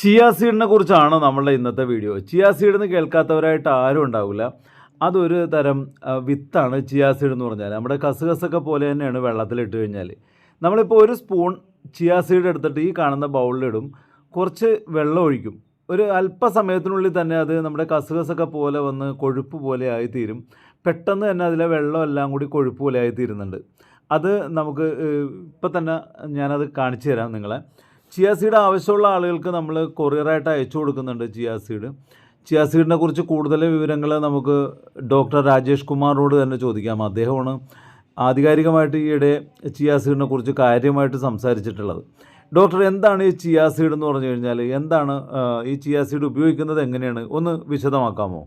Chia സീഡിനെ കുറിച്ചാണ് നമ്മളുടെ ഇന്നത്തെ വീഡിയോ? ചിയാ സീഡ് എന്ന് കേൾക്കാത്തവരായിട്ട് ആരും ഉണ്ടാവില്ല. അതൊരു തരം വിത്താണ് ചിയാ സീഡ് എന്ന് പറഞ്ഞാൽ നമ്മുടെ കസുകസൊക്കെ പോലെ തന്നെയാണ് വെള്ളത്തിലിട്ട് കഴിഞ്ഞാൽ നമ്മളിപ്പോൾ ഒരു സ്പൂൺ ചിയാ സീഡ് എടുത്തിട്ട് ഈ കാണുന്ന ബൗളിലിടും. കുറച്ച് വെള്ളം ഒഴിക്കും. ഒരു അല്പസമയത്തിനുള്ളിൽ തന്നെ അത് നമ്മുടെ കസുകസൊക്കെ പോലെ വന്ന് കൊഴുപ്പ് പോലെ ആയിത്തീരും. പെട്ടെന്ന് തന്നെ അതിലെ വെള്ളം എല്ലാം കൂടി കൊഴുപ്പ് പോലെ ആയിത്തീരുന്നുണ്ട്. അത് നമുക്ക് ഇപ്പം തന്നെ ഞാനത് കാണിച്ചു തരാം നിങ്ങളെ. ചിയ സീഡ് ആവശ്യമുള്ള ആളുകൾക്ക് നമ്മൾ കൊറിയറായിട്ട് അയച്ചു കൊടുക്കുന്നുണ്ട് ചിയ സീഡ്. ചിയ സീഡിനെ കുറിച്ച് കൂടുതൽ വിവരങ്ങൾ നമുക്ക് ഡോക്ടർ രാജേഷ് കുമാറിനോട് തന്നെ ചോദിക്കാം. അദ്ദേഹമാണ് ആധികാരികമായിട്ട് ഈയിടെ ചിയ സീഡിനെ കുറിച്ച് കാര്യമായിട്ട് സംസാരിച്ചിട്ടുള്ളത്. ഡോക്ടർ എന്താണ് ഈ ചിയ സീഡ് എന്ന് പറഞ്ഞു കഴിഞ്ഞാൽ? എന്താണ് ഈ ചിയ സീഡ് ഉപയോഗിക്കുന്നത് എങ്ങനെയാണ്? ഒന്ന് വിശദമാക്കാമോ?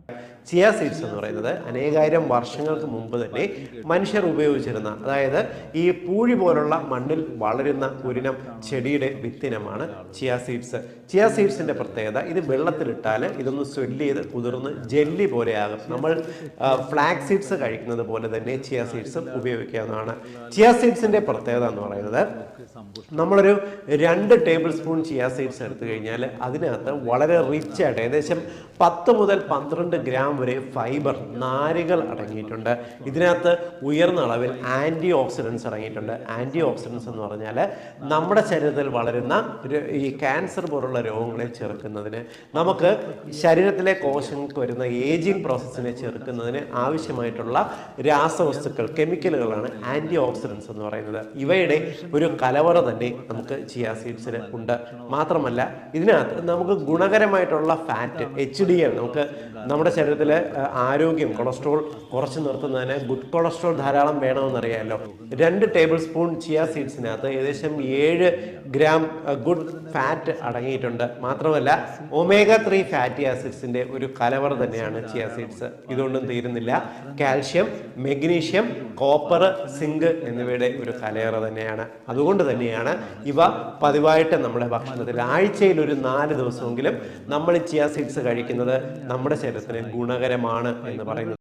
ചിയ സീഡ്സ് എന്ന് പറയുന്നത് അനേകായിരം വർഷങ്ങൾക്ക് മുമ്പ് തന്നെ മനുഷ്യർ ഉപയോഗിച്ചിരുന്ന അതായത് ഈ പൂഴി പോലുള്ള മണ്ണിൽ വളരുന്ന ഒരിനം ചെടിയുടെ വിത്തിനമാണ് ചിയ സീഡ്സ്. ചിയ സീഡ്സിന്റെ പ്രത്യേകത ഇത് വെള്ളത്തിലിട്ടാൽ ഇതൊന്ന് സ്വെല്ല് ചെയ്ത് കുതിർന്ന് ജെല്ലി പോലെയാകും. നമ്മൾ ഫ്ലാക്സ് സീഡ്സ് കഴിക്കുന്നത് പോലെ തന്നെ ചിയ സീഡ്സും ഉപയോഗിക്കാവുന്നതാണ്. ചിയ സീഡ്സിന്റെ പ്രത്യേകത എന്ന് പറയുന്നത് നമ്മളൊരു രണ്ട് ടേബിൾ സ്പൂൺ ചിയ സീഡ്സ് എടുത്തു കഴിഞ്ഞാൽ അതിനകത്ത് വളരെ റിച്ച് ആയിട്ട് ഏകദേശം പത്ത് മുതൽ പന്ത്രണ്ട് ഗ്രാം വരെ ഫൈബർ നാരുകൾ അടങ്ങിയിട്ടുണ്ട്. ഇതിനകത്ത് ഉയർന്ന അളവിൽ ആന്റി ഓക്സിഡൻസ് അടങ്ങിയിട്ടുണ്ട്. ആന്റി ഓക്സിഡൻസ് എന്ന് പറഞ്ഞാൽ നമ്മുടെ ശരീരത്തിൽ വളരുന്ന ഈ ക്യാൻസർ പോലുള്ള രോഗങ്ങളെ ചെറുക്കുന്നതിന് നമുക്ക് ശരീരത്തിലെ കോശങ്ങൾക്ക് വരുന്ന ഏജിങ് പ്രോസസ്സിനെ ചെറുക്കുന്നതിന് ആവശ്യമായിട്ടുള്ള രാസവസ്തുക്കൾ കെമിക്കലുകളാണ് ആന്റി ഓക്സിഡൻസ് എന്ന് പറയുന്നത്. ഇവയുടെ ഒരു കലവറ തന്നെ നമുക്ക് ചിയാ സീഡ്സിന് ഉണ്ട്. മാത്രമല്ല ഇതിനകത്ത് നമുക്ക് ഗുണകരമായിട്ടുള്ള ഫാറ്റ് എച്ച് ഡി എൽ നമുക്ക് നമ്മുടെ ശരീരത്തിലെ ആ, ആരോഗ്യം കൊളസ്ട്രോൾ കുറച്ച് നിർത്തുന്നതിന് ഗുഡ് കൊളസ്ട്രോൾ ധാരാളം വേണമെന്നറിയാമല്ലോ. രണ്ട് ടേബിൾ സ്പൂൺ ചിയ സീഡ്സിനകത്ത് ഏകദേശം ഏഴ് ഗ്രാം ഗുഡ് ഫാറ്റ് അടങ്ങിയിട്ടുണ്ട്. മാത്രമല്ല ഒമേഗ ത്രീ ഫാറ്റി ആസിഡ്സിന്റെ ഒരു കലവർ തന്നെയാണ് ചിയ സീഡ്സ്. ഇതുകൊണ്ടും തീരുന്നില്ല. കാൽഷ്യം മെഗ്നീഷ്യം കോപ്പർ സിങ്ക് എന്നിവയുടെ ഒരു കലയറ തന്നെയാണ്. അതുകൊണ്ട് തന്നെയാണ് ഇവ പതിവായിട്ട് നമ്മുടെ ഭക്ഷണത്തിൽ ആഴ്ചയിൽ ഒരു നാല് ദിവസമെങ്കിലും നമ്മൾ ചിയ സീഡ്സ് കഴിക്കുന്നത് നമ്മുടെ ശരീരത്തിന് ഗുണകരമാണ് എന്ന് പറയുന്നത്.